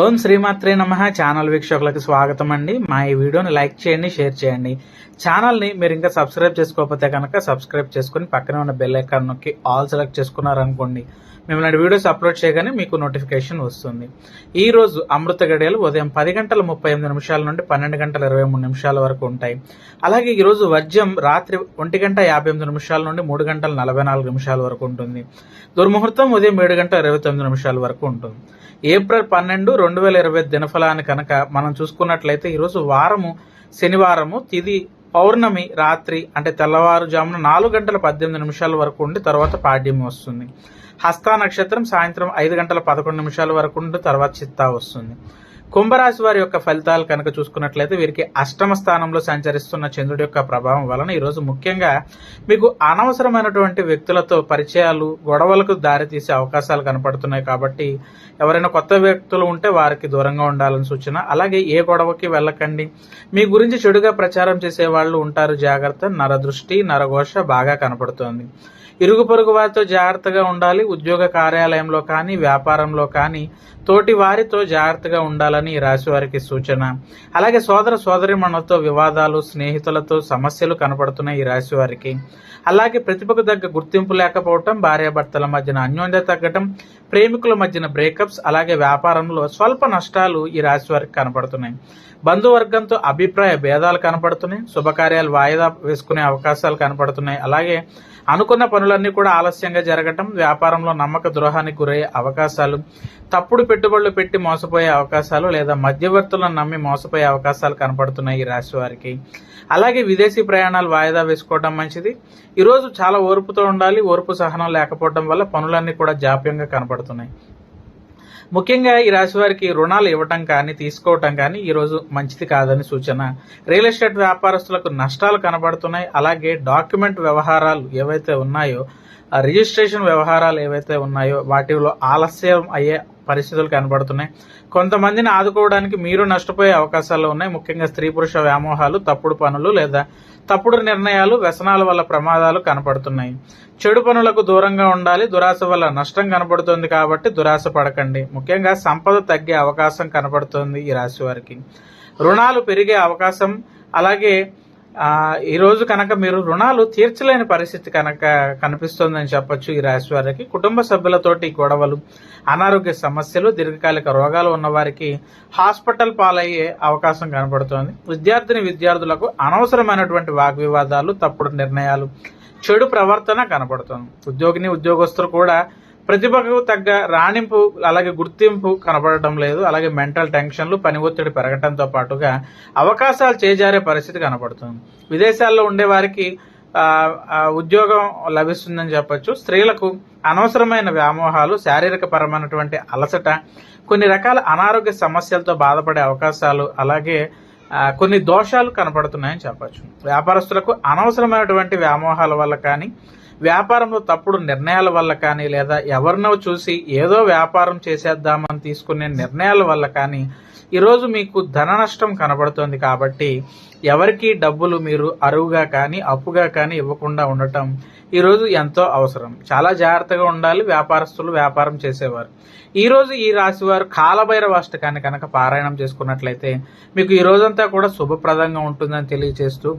ఓం శ్రీమాత్రే నమ. ఛానల్ వీక్షకులకు స్వాగతం అండి మా ఈ వీడియోని లైక్ చేయండి షేర్ చేయండి. ఛానల్ని మీరు ఇంకా సబ్స్క్రైబ్ చేసుకోకపోతే కనుక సబ్స్క్రైబ్ చేసుకుని పక్కనే ఉన్న బెల్ ఐకాన్ నొక్కి ఆల్ సెలెక్ట్ చేసుకున్నారనుకోండి. మేము ఇలాంటి వీడియోస్ అప్లోడ్ చేయగానే మీకు నోటిఫికేషన్ వస్తుంది. ఈ రోజు అమృత గడియలు ఉదయం పది గంటల ముప్పై ఎనిమిది నిమిషాల నుండి పన్నెండు గంటల ఇరవై మూడు నిమిషాల వరకు ఉంటాయి. అలాగే ఈరోజు రోజు రాత్రి ఒంటి గంట యాభై ఎనిమిది నిమిషాల నుండి మూడు గంటల నలభై నాలుగు నిమిషాల వరకు ఉంటుంది. దుర్ముహూర్తం ఉదయం ఏడు గంటల ఇరవై తొమ్మిది నిమిషాల వరకు ఉంటుంది. ఏప్రిల్ పన్నెండు రెండు వేల ఇరవై దినఫలాన్ని కనుక మనం చూసుకున్నట్లయితే ఈరోజు వారము శనివారము తిది పౌర్ణమి రాత్రి అంటే తెల్లవారుజామున నాలుగు గంటల పద్దెనిమిది నిమిషాల వరకు ఉండి తర్వాత పాడ్యమి వస్తుంది. హస్త నక్షత్రం సాయంత్రం ఐదు గంటల పదకొండు నిమిషాల వరకు ఉండి తర్వాత చిత్తా వస్తుంది. కుంభరాశి వారి యొక్క ఫలితాలు కనుక చూసుకున్నట్లయితే వీరికి అష్టమ స్థానంలో సంచరిస్తున్న చంద్రుడి యొక్క ప్రభావం వలన ఈరోజు ముఖ్యంగా మీకు అనవసరమైనటువంటి వ్యక్తులతో పరిచయాలు గొడవలకు దారితీసే అవకాశాలు కనపడుతున్నాయి కాబట్టి ఎవరైనా కొత్త వ్యక్తులు ఉంటే వారికి దూరంగా ఉండాలని సూచన. అలాగే ఏ గొడవకి వెళ్ళకండి. మీ గురించి చెడుగా ప్రచారం చేసే వాళ్ళు ఉంటారు జాగ్రత్త. నరదృష్టి నరఘోష బాగా కనపడుతోంది. ఇరుగు పొరుగు వారితో జాగ్రత్తగా ఉండాలి ఉద్యోగ కార్యాలయంలో కానీ వ్యాపారంలో కానీ తోటి వారితో జాగ్రత్తగా ఉండాలని ఈ రాశి వారికి సూచన. అలాగే సోదర సోదరిమణులతో వివాదాలు స్నేహితులతో సమస్యలు కనపడుతున్నాయి ఈ రాశి వారికి. అలాగే ప్రతిభకు తగ్గ గుర్తింపు లేకపోవటం భార్యాభర్తల మధ్యన అన్యోన్యత తగ్గటం ప్రేమికుల మధ్యన బ్రేకప్స్ అలాగే వ్యాపారంలో స్వల్ప నష్టాలు ఈ రాశి వారికి కనపడుతున్నాయి. బంధువర్గంతో అభిప్రాయ భేదాలు కనపడుతున్నాయి శుభకార్యాలు వాయిదా వేసుకునే అవకాశాలు కనపడుతున్నాయి. అలాగే అనుకున్న పనులన్నీ కూడా ఆలస్యంగా జరగటం వ్యాపారంలో నమ్మక ద్రోహానికి గురయ్యే అవకాశాలు తప్పుడు పెట్టుబడులు పెట్టి మోసపోయే అవకాశాలు లేదా మధ్యవర్తులను నమ్మి మోసపోయే అవకాశాలు కనపడుతున్నాయి ఈ రాశి వారికి. అలాగే విదేశీ ప్రయాణాలు వాయిదా వేసుకోవడం మంచిది. ఈరోజు చాలా ఓర్పుతో ఉండాలి ఓర్పు సహనం లేకపోవడం వల్ల పనులన్నీ కూడా జాప్యంగా కనపడుతున్నాయి. ముఖ్యంగా ఈ రాశి వారికి రుణాలు ఇవ్వటం కానీ తీసుకోవటం కానీ ఈరోజు మంచిది కాదని సూచన. రియల్ ఎస్టేట్ వ్యాపారస్తులకు నష్టాలు కనబడుతున్నాయి. అలాగే డాక్యుమెంట్ వ్యవహారాలు ఏవైతే ఉన్నాయో రిజిస్ట్రేషన్ వ్యవహారాలు ఏవైతే ఉన్నాయో వాటిలో ఆలస్యం అయ్యే పరిస్థితులు కనబడుతున్నాయి. కొంతమందిని ఆదుకోవడానికి మీరు నష్టపోయే అవకాశాలు ఉన్నాయి. ముఖ్యంగా స్త్రీ పురుష వ్యామోహాలు తప్పుడు పనులు లేదా తప్పుడు నిర్ణయాలు వ్యసనాల వల్ల ప్రమాదాలు కనపడుతున్నాయి. చెడు పనులకు దూరంగా ఉండాలి. దురాశ వల్ల నష్టం కనపడుతుంది కాబట్టి దురాశ పడకండి. ముఖ్యంగా సంపద తగ్గే అవకాశం కనపడుతుంది ఈ రాశి వారికి. రుణాలు పెరిగే అవకాశం అలాగే ఈరోజు కనుక మీరు రుణాలు తీర్చలేని పరిస్థితి కనుక కనిపిస్తోందని చెప్పొచ్చు ఈ రాశి వారికి. కుటుంబ సభ్యులతోటి గొడవలు అనారోగ్య సమస్యలు దీర్ఘకాలిక రోగాలు ఉన్నవారికి హాస్పిటల్ పాలయ్యే అవకాశం కనబడుతోంది విద్యార్థిని విద్యార్థులకు అనవసరమైనటువంటి వాగ్వివాదాలు తప్పుడు నిర్ణయాలు చెడు ప్రవర్తన కనబడుతుంది ఉద్యోగిని ఉద్యోగస్తులు కూడా ప్రతిభకు తగ్గ రాణింపు అలాగే గుర్తింపు కనబడటం లేదు. అలాగే మెంటల్ టెన్షన్లు పని ఒత్తిడి పెరగటంతో పాటుగా అవకాశాలు చేజారే పరిస్థితి కనబడుతుంది విదేశాల్లో ఉండే వారికి ఉద్యోగం లభిస్తుందని చెప్పొచ్చు. స్త్రీలకు అనవసరమైన వ్యామోహాలు శారీరక పరమైనటువంటి అలసట కొన్ని రకాల అనారోగ్య సమస్యలతో బాధపడే అవకాశాలు అలాగే కొన్ని దోషాలు కనపడుతున్నాయని చెప్పచ్చు. వ్యాపారస్తులకు అనవసరమైనటువంటి వ్యామోహాల వల్ల కానీ వ్యాపారంలో తప్పుడు నిర్ణయాల వల్ల కానీ లేదా ఎవరినో చూసి ఏదో వ్యాపారం చేసేద్దామని తీసుకునే నిర్ణయాల వల్ల కానీ ఈరోజు మీకు ధన నష్టం కనబడుతోంది కాబట్టి ఎవరికి డబ్బులు మీరు అరువుగా కానీ అప్పుగా కానీ ఇవ్వకుండా ఉండటం ఈరోజు ఎంతో అవసరం. చాలా జాగ్రత్తగా ఉండాలి. వ్యాపారస్తులు వ్యాపారం చేసేవారు. ఈరోజు ఈ రాశి వారు కాలభైరవ అష్టకాన్ని కనుక పారాయణం చేసుకున్నట్లయితే మీకు ఈ రోజంతా కూడా శుభప్రదంగా ఉంటుందని తెలియజేస్తూ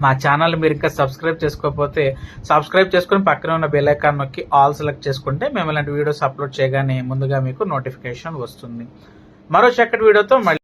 మా ఛానల్ మీరు ఇంకా సబ్స్క్రైబ్ చేసుకోకపోతే సబ్స్క్రైబ్ చేసుకుని పక్కన ఉన్న బెల్ ఐకాన్ నొక్కి ఆల్ సెలెక్ట్ చేసుకుంటే మేము ఇలాంటి వీడియోస్ అప్లోడ్ చేయగానే ముందుగా మీకు నోటిఫికేషన్ వస్తుంది. మరో చక్కటి వీడియోతో మళ్ళీ